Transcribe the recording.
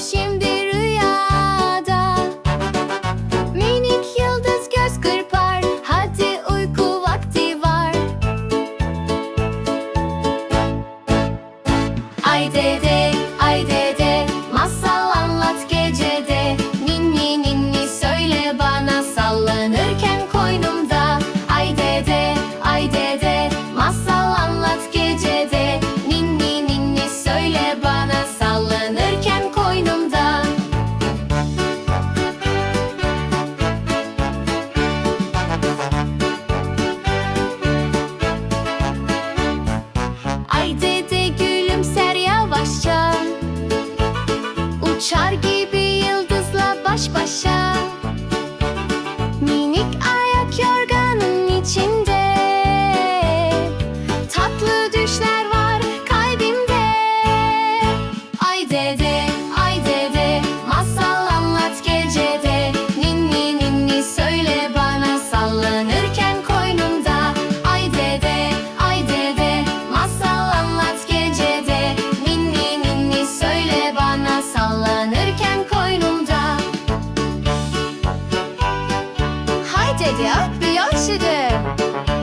şimdi rüyada. Minik yıldız göz kırpar Hadi uyku vakti var. Ay dede. Uçar gibi yıldızla baş başa. Minik ayak yorganın içinde. Tatlı düşler var kalbimde. Ay dede. 대기업 미용실을